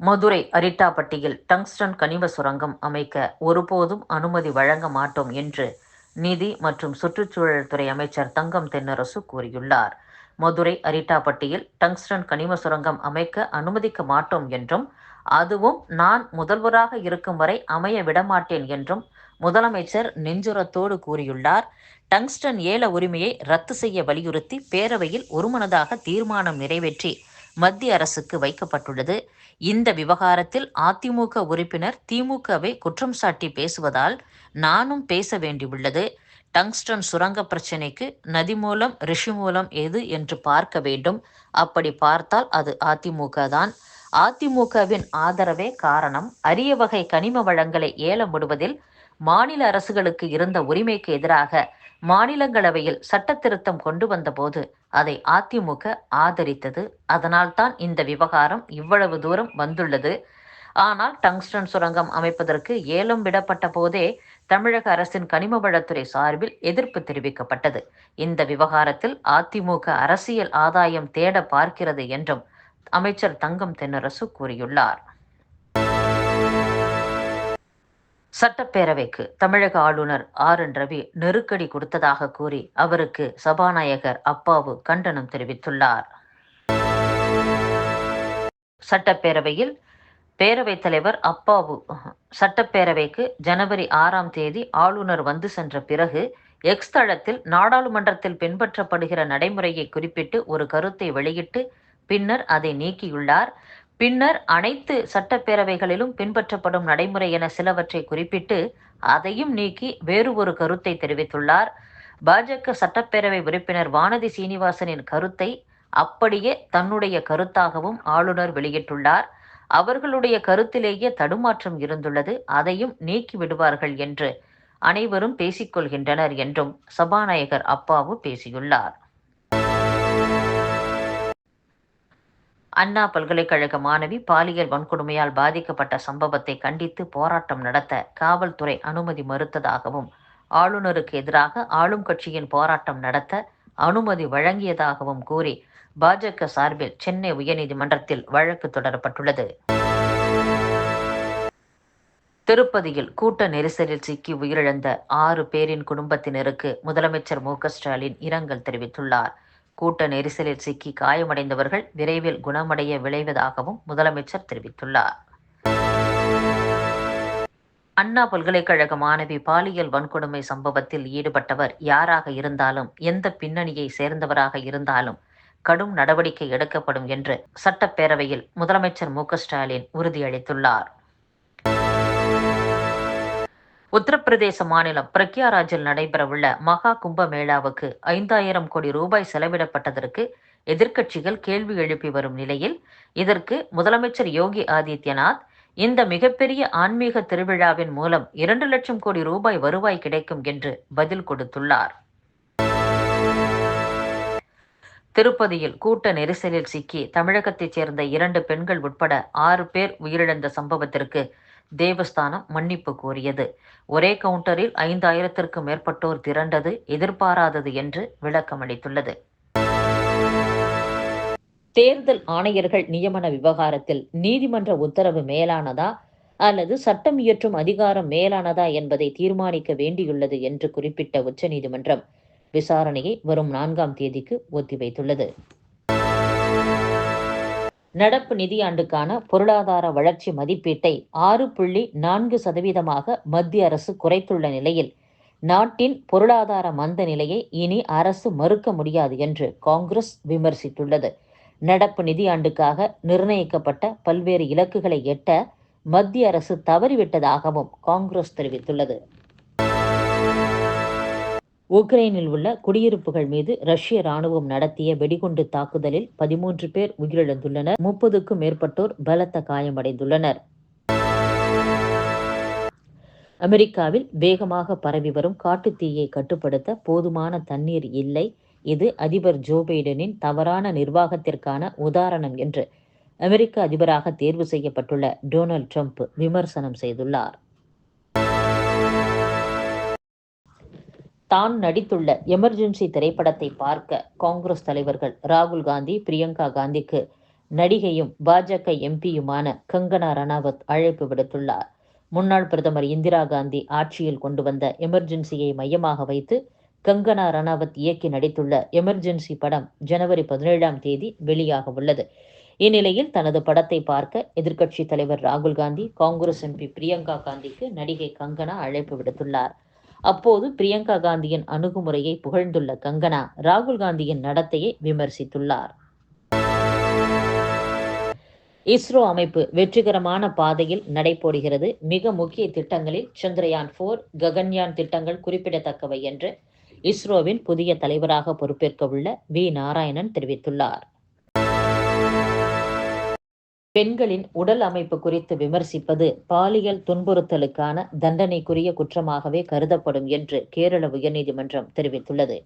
Madurai அரிட்டாப்பட்டியில் tungsten கனிம சுரங்கம் அமைக்க ஒருபோதும் அனுமதி வழங்க மாட்டோம் என்று நிதி மற்றும் சுற்றுச்சூழல் துறை அமைச்சர் தங்கம் தென்னரசு கூறியுள்ளார். மதுரை அரிட்டாப்பட்டியில் டங்ஸ்டன் கனிம சுரங்கம் அமைக்க அனுமதிக்க மாட்டோம் என்றும் அதுவும் நான் முதல்வராக இருக்கும் வரை அமைய விடமாட்டேன் என்றும் முதலமைச்சர் நெஞ்சுரத்தோடு கூறியுள்ளார். டங்ஸ்டன் ஏல உரிமையை ரத்து செய்ய வலியுறுத்தி பேரவையில் ஒருமனதாக தீர்மானம் நிறைவேற்றி மத்திய அரசுக்கு வைக்கப்பட்டுள்ளது. இந்த விவகாரத்தில் அதிமுக உறுப்பினர் திமுகவை குற்றம் சாட்டி பேசுவதால் நானும் பேச வேண்டியுள்ளது. டங்ஸ்டன் சுரங்க பிரச்சினைக்கு நதி மூலம் ரிஷி மூலம் எது என்று பார்க்க வேண்டும். அப்படி பார்த்தால் அது அதிமுக தான் அதிமுகவின் ஆதரவே காரணம். அரிய வகை கனிம வளங்களை ஏலம் விடுவதில் மாநில அரசுகளுக்கு இருந்த உரிமைக்கு எதிராக மாநிலங்களவையில் சட்ட திருத்தம் கொண்டு வந்தபோது அதை அதிமுக ஆதரித்தது. அதனால்தான் இந்த விவகாரம் இவ்வளவு தூரம் வந்துள்ளது. ஆனால் டங்ஸ்டன் சுரங்கம் அமைப்பதற்கு ஏலம் விடப்பட்ட போதே தமிழக அரசின் கனிம வளத்துறை சார்பில் எதிர்ப்பு தெரிவிக்கப்பட்டது. இந்த விவகாரத்தில் அதிமுக அரசியல் ஆதாயம் தேட பார்க்கிறது என்றும் அமைச்சர் தங்கம் தென்னரசு கூறியுள்ளார். சட்டப்பேரவைக்கு தமிழக ஆளுநர் ஆர் என் ரவி நெருக்கடி கொடுத்ததாக கூறி அவருக்கு சபாநாயகர் அப்பாவு கண்டனம் தெரிவித்துள்ளார். சட்டப்பேரவையில் பேரவைத் தலைவர் அப்பாவு சட்டப்பேரவைக்கு ஜனவரி ஆறாம் தேதி ஆளுநர் வந்து சென்ற பிறகு எக்ஸ் தளத்தில் நாடாளுமன்றத்தில் பின்பற்றப்படுகிற நடைமுறையை குறிப்பிட்டு ஒரு கருத்தை வெளியிட்டு பின்னர் அதை நீக்கியுள்ளார். பின்னர் அனைத்து சட்டப்பேரவைகளிலும் பின்பற்றப்படும் நடைமுறை என சிலவற்றை குறிப்பிட்டு அதையும் நீக்கி வேறு ஒரு கருத்தை தெரிவித்துள்ளார். பாஜக சட்டப்பேரவை உறுப்பினர் வானதி சீனிவாசனின் கருத்தை அப்படியே தன்னுடைய கருத்தாகவும் ஆளுநர் வெளியிட்டுள்ளார். அவர்களுடைய கருத்திலேயே தடுமாற்றம் இருந்துள்ளது. அதையும் நீக்கி விடுவார்கள் என்று அனைவரும் பேசிக்கொள்கின்றனர் என்றும் சபாநாயகர் அப்பாவு பேசியுள்ளார். அண்ணா பல்கலைக்கழக மாணவி பாலியல் வன்கொடுமையால் பாதிக்கப்பட்ட சம்பவத்தை கண்டித்து போராட்டம் நடத்த காவல்துறை அனுமதி மறுத்ததாகவும் ஆளுநருக்கு எதிராக ஆளும் கட்சியின் போராட்டம் நடத்த அனுமதி வழங்கியதாகவும் கூறி பாஜக சார்பில் சென்னை உயர்நீதிமன்றத்தில் வழக்கு தொடரப்பட்டுள்ளது. திருப்பதியில் கூட்ட நெரிசலில் சிக்கி உயிரிழந்த ஆறு பேரின் குடும்பத்தினருக்கு முதலமைச்சர் மு ஸ்டாலின் இரங்கல் தெரிவித்துள்ளார். கூட்ட நெரிசலில் சிக்கி காயமடைந்தவர்கள் விரைவில் குணமடைய விளைவதாகவும் முதலமைச்சர் தெரிவித்துள்ளார். அண்ணா பல்கலைக்கழக மாணவி பாலியல் வன்கொடுமை சம்பவத்தில் ஈடுபட்டவர் யாராக இருந்தாலும் எந்த பின்னணியை சேர்ந்தவராக இருந்தாலும் கடும் நடவடிக்கை எடுக்கப்படும் என்று சட்டப்பேரவையில் முதலமைச்சர் மு ஸ்டாலின் உறுதியளித்துள்ளார். உத்தரப்பிரதேச மாநிலம் பிரக்யாராஜில் நடைபெறவுள்ள மகா கும்ப மேளாவுக்கு ஐந்தாயிரம் கோடி ரூபாய் செலவிடப்பட்டதற்கு எதிர்க்கட்சிகள் கேள்வி எழுப்பி வரும் நிலையில் இதற்கு முதலமைச்சர் யோகி ஆதித்யநாத் இந்த மிகப்பெரிய ஆன்மீக திருவிழாவின் மூலம் இரண்டு லட்சம் கோடி ரூபாய் வருவாய் கிடைக்கும் என்று பதில் கொடுத்துள்ளார். திருப்பதியில் கூட்ட நெரிசலில் சிக்கி தமிழகத்தைச் சேர்ந்த இரண்டு பெண்கள் உட்பட ஆறு பேர் உயிரிழந்த சம்பவத்திற்கு தேவஸ்தானம் மன்னிப்பு கோரியது. ஒரே கவுண்டரில் ஐந்தாயிரத்திற்கும் மேற்பட்டோர் திரண்டது எதிர்பாராதது என்று விளக்கமளித்துள்ளது. தேர்தல் ஆணையர்கள் நியமன விவகாரத்தில் நீதிமன்ற உத்தரவு மேலானதா அல்லது சட்டம் இயற்றும் அதிகாரம் மேலானதா என்பதை தீர்மானிக்க வேண்டியுள்ளது என்று குறிப்பிட்ட உச்சநீதிமன்றம் விசாரணையை வரும் நான்காம் தேதிக்கு ஒத்திவைத்துள்ளது. நடப்பு நிதியாண்டுக்கான பொருளாதார வளர்ச்சி மதிப்பீட்டை ஆறு புள்ளி நான்கு சதவீதமாக மத்திய அரசு குறைத்துள்ள நிலையில் நாட்டின் பொருளாதார மந்த நிலையை இனி அரசு மறுக்க முடியாது என்று காங்கிரஸ் விமர்சித்துள்ளது. நடப்பு நிதியாண்டுக்காக நிர்ணயிக்கப்பட்ட பல்வேறு இலக்குகளை எட்ட மத்திய அரசு தவறிவிட்டதாகவும் காங்கிரஸ் தெரிவித்துள்ளது. உக்ரைனில் உள்ள குடியிருப்புகள் மீது ரஷ்ய ராணுவம் நடத்திய வெடிகுண்டு தாக்குதலில் பதிமூன்று பேர் உயிரிழந்துள்ளனர். முப்பதுக்கும் மேற்பட்டோர் பலத்த காயமடைந்துள்ளனர். அமெரிக்காவில் வேகமாக பரவி வரும் காட்டுத்தீயை கட்டுப்படுத்த போதுமான தண்ணீர் இல்லை. இது அதிபர் ஜோ பைடனின் தவறான நிர்வாகத்திற்கான உதாரணம் என்று அமெரிக்க அதிபராக தேர்வு செய்யப்பட்டுள்ள டொனால்ட் ட்ரம்ப் விமர்சனம் செய்துள்ளார். தான் நடித்துள்ள எமர்ஜென்சி திரைப்படத்தை பார்க்க காங்கிரஸ் தலைவர்கள் ராகுல் காந்தி பிரியங்கா காந்திக்கு நடிகையும் பாஜக எம்பியுமான கங்கனா ரணாவத் அழைப்பு விடுத்துள்ளார். முன்னாள் பிரதமர் இந்திரா காந்தி ஆட்சியில் கொண்டு வந்த எமர்ஜென்சியை மையமாக வைத்து கங்கனா ரணாவத் இயக்கி நடித்துள்ள எமர்ஜென்சி படம் ஜனவரி பதினேழாம் தேதி வெளியாக உள்ளது. இந்நிலையில் தனது படத்தை பார்க்க எதிர்க்கட்சி தலைவர் ராகுல் காந்தி காங்கிரஸ் எம்பி பிரியங்கா காந்திக்கு நடிகை கங்கனா அழைப்பு விடுத்துள்ளார். அப்போது பிரியங்கா காந்தியின் அணுகுமுறையை புகழ்ந்துள்ள கங்கனா ராகுல் காந்தியின் நடத்தையை விமர்சித்துள்ளார். இஸ்ரோ அமைப்பு வெற்றிகரமான பாதையில் நடைபோடுகிறது. மிக முக்கிய திட்டங்களில் சந்திரயான் போர் ககன்யான் திட்டங்கள் குறிப்பிடத்தக்கவை என்று இஸ்ரோவின் புதிய தலைவராக பொறுப்பேற்க உள்ள வி நாராயணன் தெரிவித்துள்ளார். பெண்களின் உடல் அமைப்பு குறித்து விமர்சிப்பது பாலியல் துன்புறுத்தலுக்கான தண்டனைக்குரிய குற்றமாகவே கருதப்படும் என்று கேரள உயர்நீதிமன்றம் தெரிவித்துள்ளது.